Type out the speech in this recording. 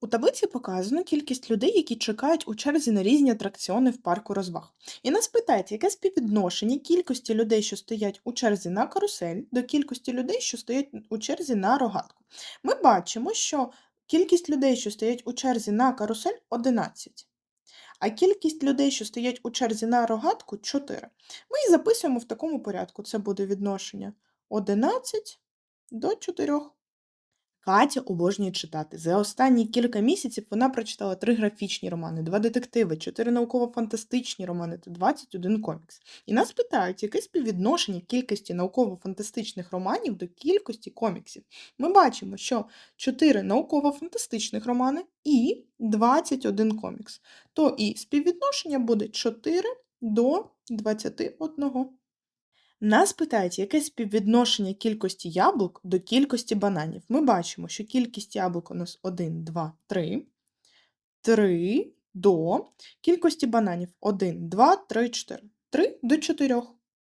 У таблиці показано кількість людей, які чекають у черзі на різні атракціони в парку розваг. І нас питають, яке співвідношення кількості людей, що стоять у черзі на карусель, до кількості людей, що стоять у черзі на рогатку. Ми бачимо, що кількість людей, що стоять у черзі на карусель 11, а кількість людей, що стоять у черзі на рогатку 4. Ми їх записуємо в такому порядку. Це буде відношення 11 до 4. Катя обожнює читати. За останні кілька місяців вона прочитала три графічні романи, два детективи, чотири науково-фантастичні романи та 21 комікс. І нас питають, яке співвідношення кількості науково-фантастичних романів до кількості коміксів. Ми бачимо, що 4 науково-фантастичних романи і 21 комікс. То і співвідношення буде 4 до 21. Нас питають, яке співвідношення кількості яблук до кількості бананів. Ми бачимо, що кількість яблук у нас 1, 2, 3. 3 до кількості бананів 1, 2, 3, 4. 3 до 4.